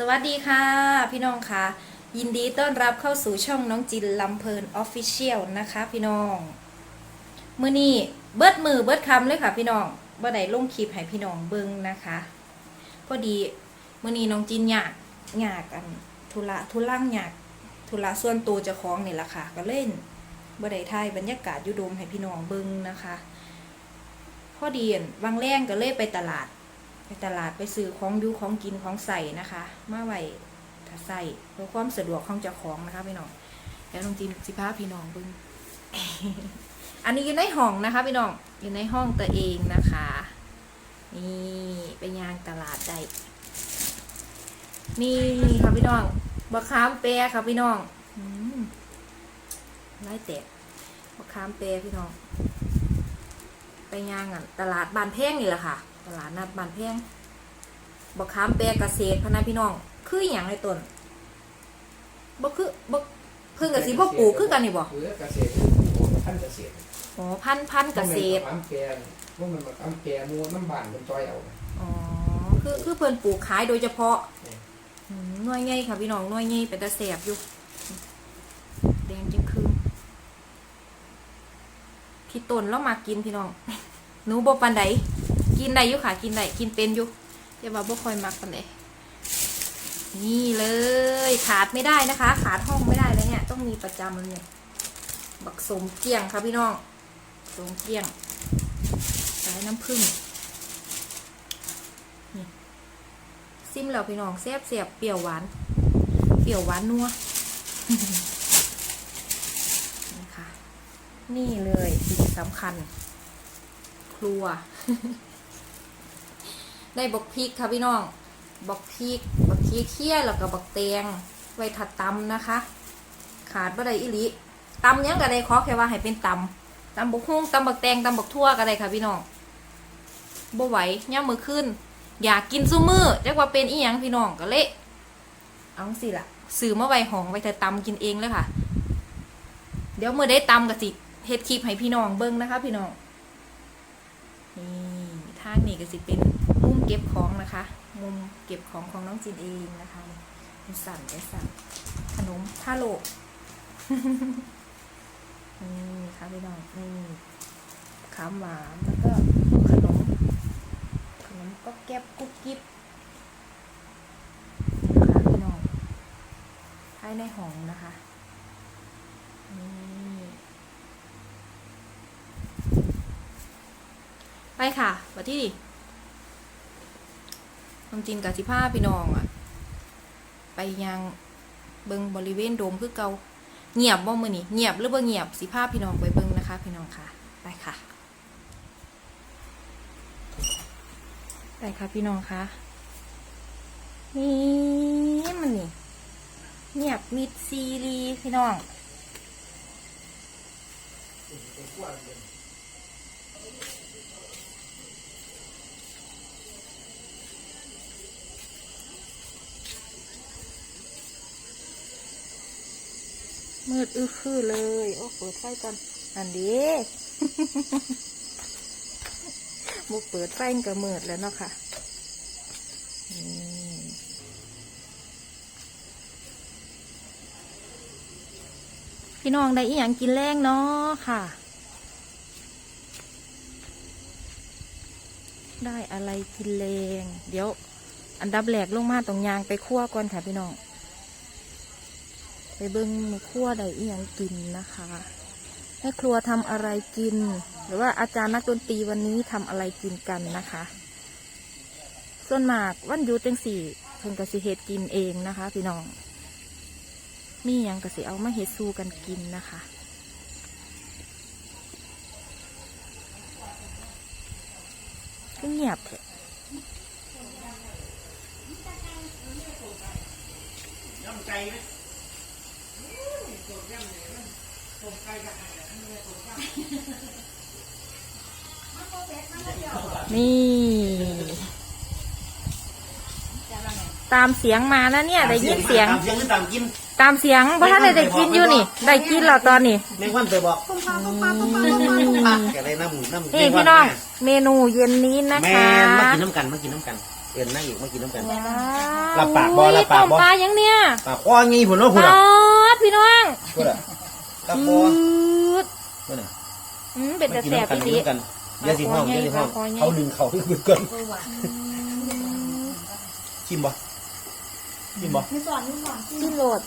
สวัสดีค่ะ พี่น้องค่ะ ยินดีต้อนรับเข้าสู่ช่องน้องจินลำเพลินออฟฟิเชียลนะคะ พี่น้อง มือนี้เบิดมือเบิดคำเลยค่ะ พี่น้องบ่ได้ลงคลิปให้พี่น้องเบิ่งนะคะ พอดีมือนี้น้องจินอยากอยากกันธุระทุลังอยากธุระส่วนตัวเจ้าของนี่แหละค่ะ ก็เล่นบ่ได้ถ่ายบรรยากาศยุดมให้พี่น้องเบิ่งนะคะ พอดีอั่นวังแรงก็เลยไปตลาด ไปตลาดไปซื้อของอยูของกินของใส่นะคะ มาไว้ถ้าใส่เพื่อความสะดวกของเจ้าของนะคะพี่น้องเดี๋ยวน้องจินสิพาพี่น้องบึงอันนี้อยู่ในห้องนะคะพี่น้องอยู่ในห้องตัวเองนะคะ นี่ไปยางตลาดได้นี่ค่ะพี่น้องบะขามเปรค่ะพี่น้องอไล่แตกบะขามเปรพี่น้อง ไปยางอะตลาดบานแพงนี่แหละค่ะ ตลาดนัดบานแพงบกขามแปรเกษตรพะนะพี่น้อง คืออหย่างในต้นบ่คือบ่เพิ่งกสิบ่ปลูกคือกันนี่บ่เออเกษตรท่านเกษตรอ๋อพันธุ์พันธุ์เกษตรพวกมันแกพวกมันแบบอ้ำแกมัวน้ำบานเป็นจอยเอาอ๋อคือคือเพิ่นปลูกขายโดยเฉพาะอืมอืมหน่วยใหญ่ค่ะพี่น้องหน่วยใหญ่เป็นตาแสบอยู่แดงจังคือพี่ต้นแล้วมากินพี่น้องหนูบ่ปานใด กินได้อยู่ค่ะ กินได้ กินเป็นอยู่แต่ว่าบ่ค่อยมักปานใดนี่เลยขาดไม่ได้นะคะ ขาดห้องไม่ได้เลยเนี่ย ต้องมีประจำเลยบักสมเจียงค่ะพี่น้องสมเจียงสายน้ำผึ้งนี่ซิมแล้วพี่น้องแซ่บเสียบเปรี้ยวหวาน เปรี้ยวหวานนัวนี่ค่ะนี่เลยสิ่งสำคัญ ครัว ได้บักพริกค่ะพี่น้องบักพริกบักพริกเคี่ยแล้วก็บักแตงไว้ถัดตำนะคะ ขาดบ่ได้อีลีตำหยังก็ได้ขอแค่ว่าให้เป็นตำตำบักฮุ้งตำบักแตงตำบักทั่วก็ได้ค่ะพี่น้องบ่ไหวย่ามมือขึ้น อยากกินซุ้มือเรียกว่าเป็นอีหยังพี่น้องก็เละเอาสิล่ะซื้อมาไว้ห้องไว้เธอตำกินเองเลยค่ะ เดี๋ยวเมื่อได้ตำกับสิเฮ็ดคลิปให้พี่น้องเบิ้งนะคะ พี่น้องางนี้ก็สิเป็นมุมเก็บของนะคะ มุมเก็บของของน้องจินเองนะคะเป็นสั่นเป็นสั่นขนมท่าโลกนี่ค่ะพี่น้องนี่ขามหวานแล้วก็ขนมขนมก็แก็บกุ๊บกิ๊บนะคะพี่น้องภายในห้องนะคะนี่ไปค่ะ ที่ดิความจริงกับสิผ้าพี่น้องอะไปยังเบิงบริเวณโดมคือเกาเงียบบ่มือนี่เงียบหรือบ่เงียบสิผ้าพี่น้องไปเบิงนะคะ พี่น้องค่ะ ไปค่ะ ไปค่ะพี่น้องค่ะนี่มันนี่เงียบมิดซีรีพี่น้อง มืดอื้อคือเลย โอ้เปิดไฟก่อนอันดีบุกเปิดไฟก็มืดแล้วเนาะค่ะพี่น้องได้อีหยังกินแรงเนาะค่ะ ได้อะไรกินแรง เดี๋ยว อันดับแรกลงมาตรงยางไปคั่วก่อนค่ะพี่น้อง ไปเบิ้งในครัวได้อีหยังกินนะคะให้ครัวทำอะไรกิน หรือว่าอาจารย์นักดนตรีวันนี้ทำอะไรกินกันนะคะ ส่วนมากวันยุดจังสี่เพิ่นกสิเฮ็ดกินเองนะคะ พี่น้อง มีหยังกสิเอามาเฮ็ดสู้กันกินนะคะก็เงียบแท้ นี่ ตามเสียงมานะเนี่ย ได้ยินเสียง ตามเสียงหรือตามกิน ตามเสียงเพราะท่านได้ได้กินอยู่นี่ ได้กินแล้วตอนนี้แมงวันไปบอกแกได้น้ำน้ำนี่พี่น้องเมนูเย็นนี้นะแมคะนมากินน้ำกันมากินน้ำกันเอ็นนั่งอีกมากินน้ำกันว้าวรับปากบ่รับปากบ่ต้มปลายังเนี่ยปากคองี้ผุนเนาะปผุนลาอะด พี่น้องผุนอะกับคอือดผุนอะอืมเป็นมาแต่กินแสบน้ำกันพี่กินดีน้ำกันเดี๋ยวสิห้องเดี๋ยวสิห้องคอใหญ่เขาดึงเขาขึ้นมือก่อนชิมบ่ชิมบ่ที่โหลด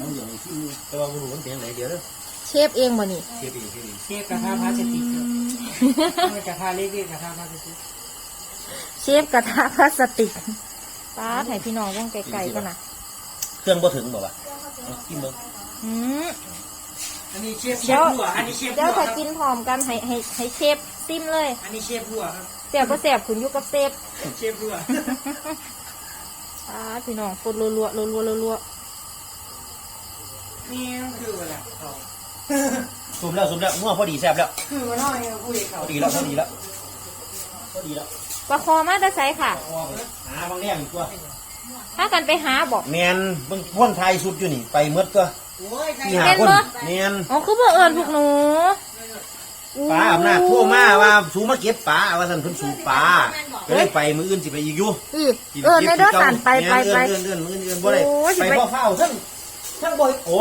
มันอย่างนี้ชิมแต่ว่าบุรุษมันเป็นยังไงเดี๋ยวเด้อเชฟเองบ่นี่เชฟอีกเชฟอีกเชฟกระทะพลาสติกไม่กระทะเล็กๆกระทะพลาสติกเชฟกระทะพลาสติกปลาให้พี่น้องต้องไกลๆกันนะเครื่องบ่ถึงบ่วะ เอาชิมเบิ่งอืมอันนี้เชฟเชเดี๋ฟยวหัวอันนี้เชฟเดี๋ยวหัวถ้าครับกินพร้อมกันให้ให้ให้เชฟซิมเลยอันนี้เชฟหัวครับแสบก็แสบคุณอยู่กับเชฟเชฟหัวอ่าพี่น้องฟดรัวรัวรัวรัวรัวนี่คืออะไรเขาสุมแล้วสุมแล้วมั่วพอดีแซ่บแล้วคือว่าน้อยผู้เอกพเขาอดีแล้วพอดีแล้วพอดีแล้วปลาคอมาได้ใส่ค่ะหาบางแรงตัว ถ้ากันไปหาบอกแมนเบิ่งพ่นไทยสุดอยู่นี่ ไปหมดก็โอ้ยมีหาคนแมนอ๋อคือบ่เอิญพวกหนูปลาอำนาจโทรมาว่าสูมาเก็บปลาว่าซั่นเพิ่นสูปลาก็เลยไปมื้ออื่นสิไปอีกอยู่อีเอิญในเด้อสันไปไปไปเอิ้นเอิ้นเอิ้นมื้ออื่นบ่ได้โอ้ยสิไปไปพ่อเฝ้าทั้งทั้งบ่โอ้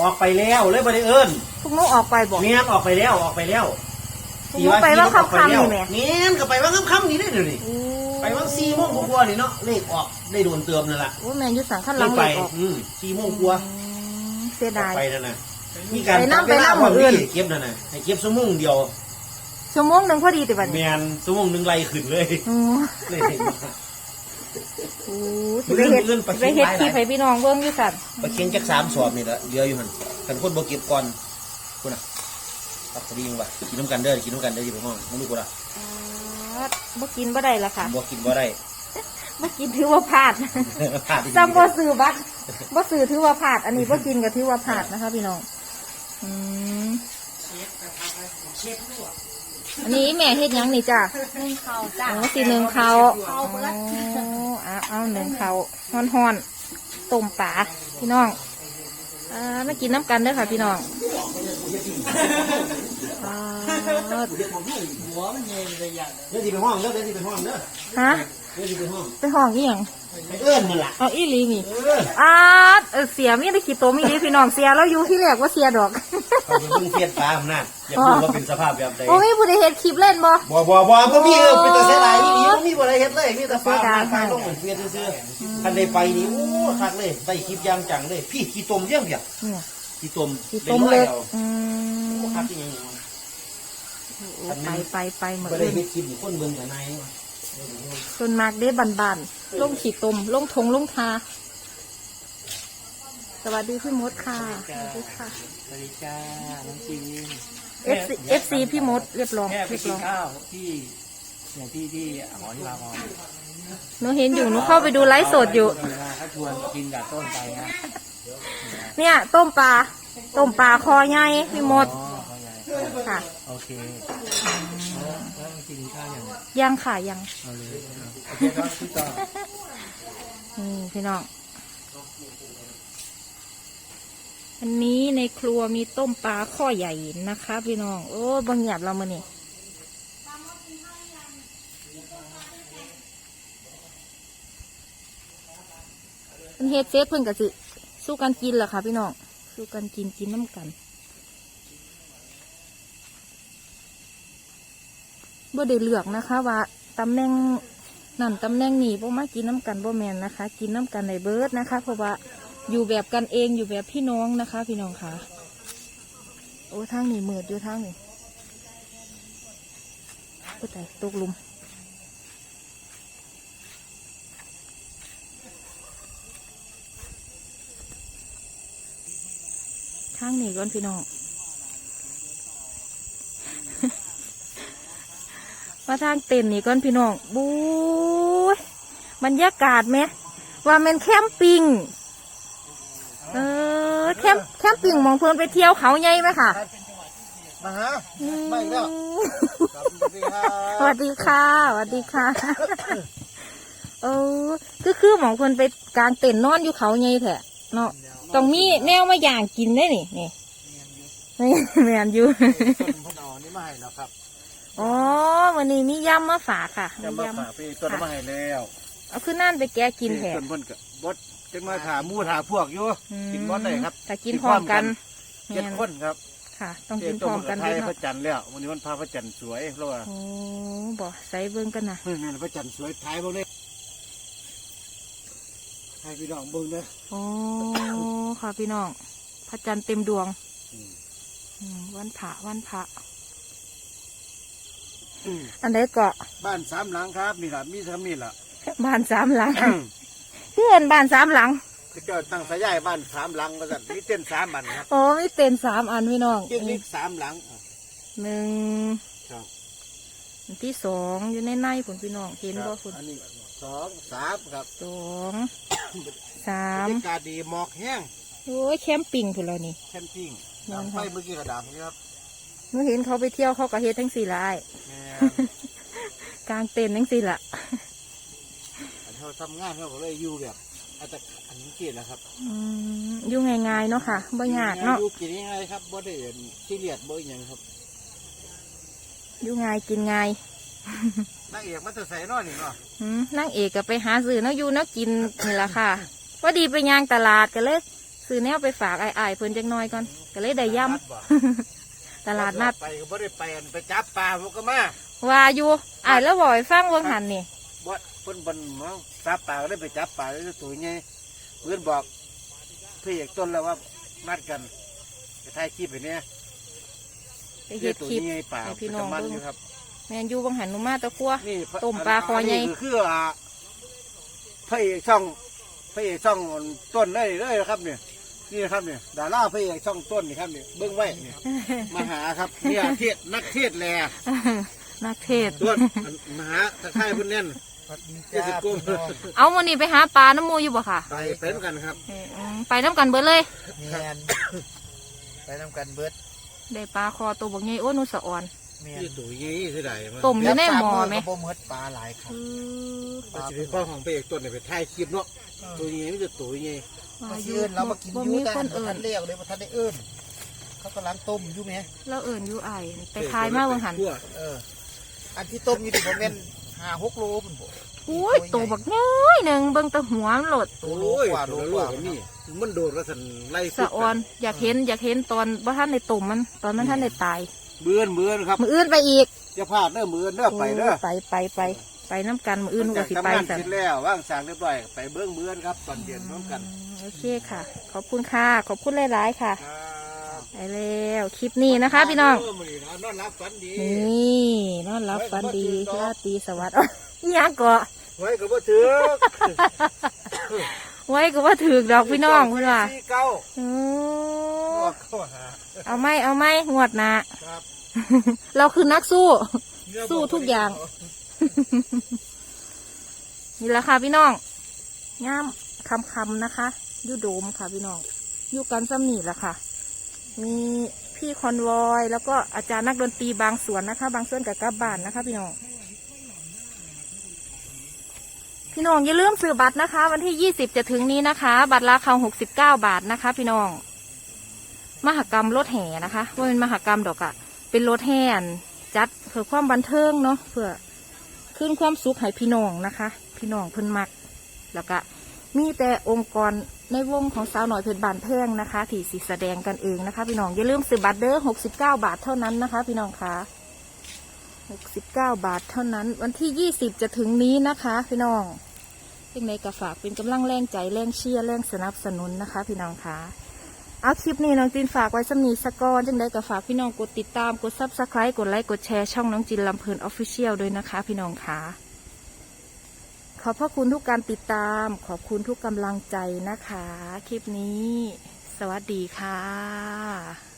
ออกไปแล้วเลยบ่ได้เอิ้นพวกหนูออกไปบอกแม่นออกไปแล้วออกไปแล้วพวกหนูไปว่าค่ำๆนี่แหม่แม่นก็ไปว่าค่ำๆนี่เด้อเดี๋ยวนี้ ไปว่า4โมงกว่าๆนี่เนาะเลขออกได้โดนเติมนั่นล่ะโอ้แม่นอยุสังขั้นหเลลัยงไปเลยออกอืม4โมงกว่าอืมเสียดาย ไปนั่นน่ะมีการไปนำตัดเวลาไปนำพร้อมมื้ออื่นที่เก็บนั่นน่ะให้เก็บชั่วโมงเดียวชั่วโมงหนึ่งพอดีติบัดแมนี้นชั่วโมงหนึงไล่ขึ้นเลยอือเลยโอ้สิไปเฮ็ดเรื่องสิๆไปเฮ็ดไปคลิปหลายๆให้พี่น้องเบิ่งอยู่สันไปเคียงจักสามสอบนี่ละเหลืออยู่หันกันคนบ่เก็บก่อนคุณน่ะตักพอดีจังวะกินน้ำกันเด้อกินน้ำกันเด้ออยู่ในห้องมึงดูกูละอ่า บ่กินบ่ได้ละค่ะบ่กินบ่ได้บ่กินถือว่าพลาดพลาดอีกจำบ่ซื้อบัตรบ่ซื้อถือว่าพลาด อันนี้บ่กินก็ถือว่าพลาดนะคะ พี่น้องอืมเชฟกระทะพลาสติกเชฟหัวอันนี้แม่เฮ็ดหยังนี่จ้ะนึ่งเขาจ้ะโอ้สิหนึ่งเขาเขาเบิดโอ้เอาเอาหนึ่งเขาฮ้อนๆต้มปลาพี่น้องอ่ามากินน้ำกันเด้อค่ะ พี่น้องอ่า หัวมันเย็นเลยอย่างเดี๋ยวสิไปห้องเด้อเดี๋ยวสิไปห้องเด้อฮะเดี๋ยวสิไปห้องไปห้องอีหยังไปเอื้อนมันล่ะเอาอีหลีนี่เอออาดเออเสียมีได้ขี้โตมีดีพี่น้องเสียแล้วอยู่ที่แรกว่าเสียดอกเขาไปเบิ่งเทียนปลาอำนาจอยากรู้ว่าเป็นสภาพแบบใดโอ้มีผู้ใดเฮ็ดคลิปเล่นบ่บ่บ่บ่บ่มีเออเป็นแต่เสียดายอีหลีบ่มีบ่ได้เฮ็ดเลยมีแต่ปลาอำนาจปลาลงเฟียนซื่อๆคันได้ไปนี่โอ้คักเลยได้คลิปอย่างจังเลยพี่ขี้ตมเรื่องเดียวเนี่ยขี้ตมขี้ได้ต้มร้อยเล็กเอาอืมคักอีหยัง โอ้ไปไปไปเหมือนบ่ได้เฮ็ดคลิปนี่คนเบิ่งกับนายส่วนมากเด้บานๆลงขี้ตมลงทงลงทา สวัสดีพี่มดค่ะสวัสดีค่ะ สวัสดีจ้าน้องจีน FC FC พี่มดเรียบร้อยแม่ไปเรียบกิร้นอยข้าวที่เนี่ยที่ที่หอนิลาพรหนูเห็นอยู่หนูเข้าไปดูไลฟ์สดอยู่เวลาเขาชวนกินกับต้นไปนะเนี่ย ต้มปลาต้มปลาคอใหญ่พี่มด อ๋อเขาใหญ่ ค่ะ โอเคแล้วกินข้าวอย่างยังค่ะยัง เอาเลยโอเคครับพี่ต่อนี่พี่น้อง อันนี้ในครัวมีต้มปลาข้อใหญ่นะคะ พี่น้อง โอ้บางหยาบเรามาเนี่ยเป็นเฮ็ดเซตเพิ่นก็สิสู้กันกินแหละค่ะ พี่น้อง สู้กันกินกินน้ำกัน บ่ได้เลือกนะคะ ว่าตำแหน่งนั่นตำแหน่งนี้พวกมากินน้ำกันบ่แมนนะคะ กินน้ำกันในเบิร์ดนะคะ เพราะว่าอยู่แบบกันเองอยู่แบบพี่น้องนะคะ พี่น้องค่ะ โอ้ทางนี้มืดอยู่ทางนี้ก็แต่ตกลุมทางนี้ก่อนพี่น้อง มาทางเต็นท์นี่ก่อนพี่น้องบู๊ยบรรยากาศไหมว่าแมันแคมปิ้งเออแคมแคมปิ้งหมองเพื่อนไปเที่ยวเขาใหญ่ไหมค่ะมาฮะอืมไม่แล้วสวัสดีค่ะสวัสดีค่ะเออคือคือหมองเพื่อนไปกลางเต็นท์นอนอยู่เขาใหญ่แท้เนาะต้องมีแนวมาอย่างกินได้นี่นี่นี่แมนอยู่ต้นพนอนี่มาให้แล้วครับ อ๋อวันนี้มียำมาฝากค่ะจะมาฝากพี่ต้นมาให้แล้วเอาขึ้นนั่นไปแกะกินแทเพิ่นนเพิ่นก็บดจังมาถาหมู่ถาพวกอยู่กินบ่ได้ครับถ้ากินพร้อมกันเจ็ดแม่นคนครับค่ะต้องกินพร้อมกันไทด้วยยพเนาะระจันทร์แล้ววันนี้วันพระพระจันทร์สวยเพราะว่าโอ้บ่ใส่เบิ่งกันนะเฮ้ยนั่นพระจันทร์สวยท้ายพวกนี้ให้พี่น้องเบิ่งเด้อโอ้ค่ะพี่น้อง พระจันทร์เต็มดวงอืมอืมวันพระวันพระ อืมอันใดเกาะบ้านสามหลังครับนี่ล่ะมีทำนี่ล่ะบ้านสามหลังเพื่อนบ้านสามหลังคือเจ้าตั้งสายใหญ่บ้านสามหลังก็สั่นมีเต้นสามบันครับโอ้มีเต็นท์สามอันพี่น้องเต้นนิดสามหลังหนึ่งครับอันที่สองอยู่ในในผลพี่น้องเห็นบ่ผลอันนี้สองสามครับสองสาบรมรยากาศดีหมอกแห้งโอ้ยแคมปิ้งผุนเรานี่แคมปิ้งนั่นน้ำค่ะไฟเมื่อกี้กระดับนี่ครับเมื่อเห็นเขาไปเที่ยวเขาก็เฮ็ดทั้งสี่ละอ้ายแม่ กลางเต็นท์ทั้งสี่ละอันเขาทำงานเขาก็เลยอยู่แบบอาจจะอันนี้เกียนะครับอืมอยู่ง่ายๆเนาะค่ะบ่ยากเนาะอยู่กินง่ายๆครับบ่ได้ซีเรียสบ่อหยังครับอยู่ง่ายกินง่ายนางเอกมันจะใส่น้อยนี่เนาะหืมนางเอกก็ไปหาซื้อเนาะอยู่เนาะกินนี่ละค่ะพอดีไปย่างตลาดก็เลยซื้อแนวไปฝากไอ้ายๆเพิ่นจักหน้อยก่อนก็เลยได้ย่ำ ตลาดนัดไปก็บ่ได้ไปอันไปจับปลาพวกก็มาว่าอยู่อ้ายแล้วบ่ให้ฟังเบิ่งหันนี่บ่เพิ่นบ่นมาจับปลาก็ได้ไปจับปลาแล้วตัวใหญ่เพื่อนบอกพี่เอกต้นแล้วว่านัดกันไปถ่ายคลิปไปเนี่ยไปเฮ็ดตัวคลิปใหญ่ปลาให้พี่น้องมันเบิ่งอยู่ครับแม่นอยู่บังหันหนูมาตะกัวนี่ต้มปลาคอใหญ่นนี้คืออ่าพระเอกช่องพระเอกช่องต้นเลยเลยนะครับเนี่ย นี่นะครับเนี่ยดาราพระเอกช่องต้นนี่ครับเนี่ยเบิ้งไว้เนี่ยมาหาครับเนี่ยเทศนักเทศแหล่นักเทศต้นมาหาตะไคร้พุ่นแน่นเจ็ดสิบกุมเอามื้อนี้ไปหาปลาน้ำมูอยู่บ่ค่ะ ไปเป็นกันครับเอออืมไปน้ำกันเบิดเลยแมนไปนำกันเบิดได้ปลาคอตัวบักใหญ่โอ้หนูสะอ่อนแมนที่ตัวใหญ่ที่ใดมาต้มอยู่ในหม้อไหมกระโปมเมิดปลาหลายครับอือปลาสิเป็นพ่อของพระเอกต้นเนี่ยไปถ่ายคลิปเนาะตัวใหญ่ไม่ใช่ตัวใหญ่ มาสิเอิ้นเรามากินบ่อยูมีแต่คนบ่เอิ่ทันนเลี้ยวเลยบ่ทันได้เอิ้นเขากำลังต้มอยู่ไหมเราเอิ่นอยู่ไอายไปคายมาเบิ่งหันทั่วเออ อันที่ต้มอยู่นี่ผมเป็นห้าหกโลมันบ่อุ้ยตัวบักน้อยหนึ่งเบิ่งแตะหัวมันโหลดตัวโลโอ้ยกว่าตัโลวกโลว่ากนี่มันโดดแล้วสันไล่สะอ่อน อยากเห็นอยากเห็นตอนบ่ท่านในตุ่มมันตอนมันท่านในตายเบือนเบือนครับมืออื่นไปอีกจะพลาดเด้อมือเด้อไปเด้อไปไปไปไปน้ำกันมืออื่นก็สิไปทำงานสันเสร็จแล้วว่างสร้างเรียบร้อยไปเบื้องเบือนครับตอนเย็นพร้อมกัน โอเคค่ะ ขอบคุณค่ะ ขอบคุณหลายๆค่ะครับไปแล้วคลิปนี้นะคะ พี่น้องเมื้นี้นอนรับฝันดีนี่นอนรับฝันดีราตรีสวัสดิ์อ๋ออิหยังเกาะไว้ก็บ่ถือไว้ก็ว่าถือกดอกพี่น้องคุณว่าสี่เก้าโอ้บอกเข้าหาเอาไหมเอาไหมงวดหนะครับเราคือนักสู้ สู้ทุกอย่าง นี่แหละค่ะพี่น้องย่ามคำคำๆนะคะอ ยูโดมค่ะพี่น้องอยู่กันซ้ำนี่แหละค่ะ มีพี่คอนวอย แล้วก็อาจารย์นักดนตรีบางส่วนนะคะ บางส่วนกับกลับบ้านนะคะ พี่น้อง พี่น้องอย่าลืมซื้อบัตรนะคะ วันที่ยี่สิบจะถึงนี้นะคะ บัตรราคาหกสิบเก้าบาทนะคะ พี่น้อง มหกรรมรถแห่นะคะว่าเป็นมหกรรมดอกอะเป็นรถแห่อันจัดเพื่อความบันเทิงเนาะเพื่อขึ้นความสุขให้พี่น้องนะคะ พี่น้องเพิ่นมัก แล้วก็มีแต่องค์กร ในวงของสาวหน่อยเพชรบานแพงนะคะที่สิแสดงกันเองนะคะ พี่น้องอย่าลืมซื้อบัตรเด้อหกสิบเก้าบาทเท่านั้นนะคะ พี่น้องคะหกสิบเก้าบาทเท่านั้น วันที่ยี่สิบจะถึงนี้นะคะ พี่น้องยังไงก็ฝากเป็นกำลังแรงใจแรงเชียร์แรงสนับสนุนนะคะ พี่น้องคะเอาคลิปนี้น้องจินฝากไว้สำนีสกอนจังได้ก็ฝากพี่น้องกดติดตามกดซับสไครต์กดไลค์กดแชร์ช่องน้องจินลำเพลินออฟฟิเชียลด้วยนะคะ พี่น้องคะ ขอบพระคุณทุกการติดตาม ขอบคุณทุกกำลังใจนะคะ คลิปนี้ สวัสดีค่ะ